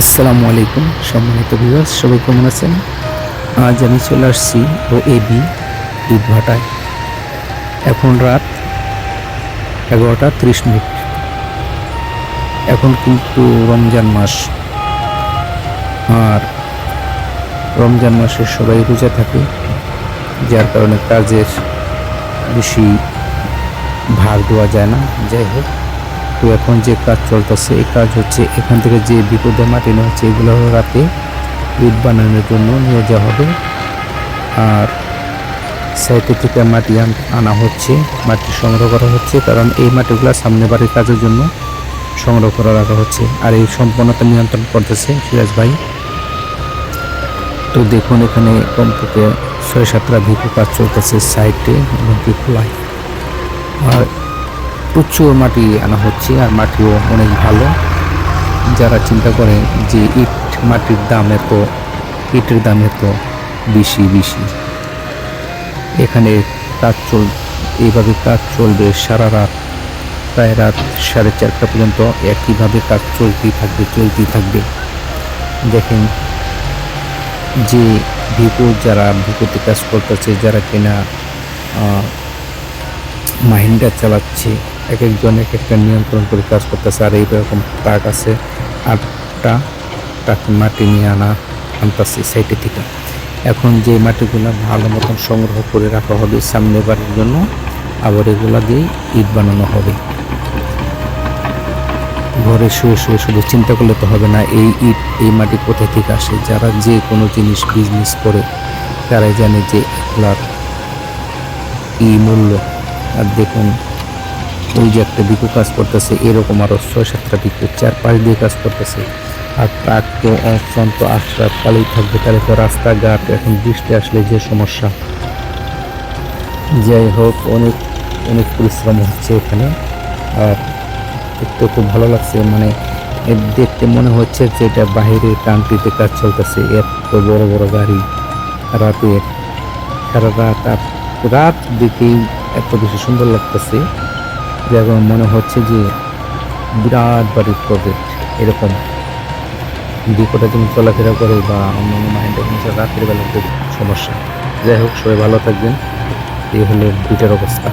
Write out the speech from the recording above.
আসসালামু আলাইকুম, সম্মানিত বিভাগ সবাই কেমন আছেন? আজ আমি চলে আসছি ও এবি ইটভাটায়। এখন রাত এগারোটা ত্রিশ মিনিট। এখন কিন্তু রমজান মাস। আর রমজান মাসে সবাই রোজা থাকে, যার কারণে কাজের বেশি ভার দেওয়া যায় না। যাই হোক তো এখন যে কাজ চলতেছে, এই কাজ হচ্ছে এখান থেকে যে বিপদে মাটি নেওয়া হচ্ছে, এগুলো রাতে ইট বানানোর জন্য নিয়ে যাওয়া হবে। আর সাইটে থেকে মাটি আন- হচ্ছে, মাটি সংগ্রহ করা হচ্ছে, কারণ এই মাটিগুলো সামনে বাড়ির কাজের জন্য সংগ্রহ করে রাখা হচ্ছে। আর এই সম্পূর্ণতা নিয়ন্ত্রণ করতেছে সিরাজ ভাই। তো দেখুন, এখানে কমপক্ষে ছয় সাতটা ভিকু কাজ চলতেছে সাইডে এবং খোলায় আর প্রচুর মাটি আনা হচ্ছে আর মাটিও অনেক ভালো। যারা চিন্তা করে যে ইট মাটির দাম এত, ইটের দাম এত বেশি বেশি। এখানে কাজ চল, এইভাবে কাজ চলবে সারা রাত। প্রায় রাত সাড়ে চারটা পর্যন্ত একইভাবে কাজ চলতেই থাকবে চলতেই থাকবে। দেখেন, যে ভিপো যারা ভিপোতে কাজ করতেছে, যারা কিনা মাহিন্দ্রা চালাচ্ছে এক একজন এক একটা নিয়ন্ত্রণ করে কাজ করতেছে। আর এইরকম ট্রাক আছে, আটটা ট্রাক মাটি নিয়ে আনা আনতেছে সাইডে থেকে। এখন যে মাটিগুলো ভালো মতন সংগ্রহ করে রাখা হবে সামনে বাড়ির জন্য, আবার এগুলা দিয়ে ইট বানানো হবে। ঘরে শুয়ে শুয়ে শুধু চিন্তা করলে তো হবে না, এই ইট, এই মাটি কোথা থেকে আসে? যারা যে কোনো জিনিস বিজনেস করে, তারাই জানে যে এগুলার কি মূল্য। আর দেখুন ওই যে একটা বিকু কাজ করতেছে, এরকম আরও ছয় সাতটা বিকু চার পাঁচ দিয়ে কাজ করতেছে। আর তার তো অত্যন্ত আশ্রাত কালেই থাকবে, তাহলে তো রাস্তাঘাট, এখন বৃষ্টি আসলে যে সমস্যা। যাই হোক, অনেক অনেক পরিশ্রম হচ্ছে এখানে। আর দেখতে খুব ভালো লাগছে মানে দেখতে মনে হচ্ছে যে এটা বাহিরের কান্ট্রিতে কাজ চলতেছে, এত বড় বড় গাড়ি রাতের সারা রাত, আর রাত দেখেই এত বেশি সুন্দর লাগতেছে। যে এখন মনে হচ্ছে যে বিরাট বাড়ির প্রজেক্ট এরকম। বিপদে তুমি চলাফেরা করে বা অন্যান্য মাইন্ডে রাতের রাত্রিবেলা খুব সমস্যা। যাই হোক, সবাই ভালো থাকবেন। এই হলো দুইটার অবস্থা।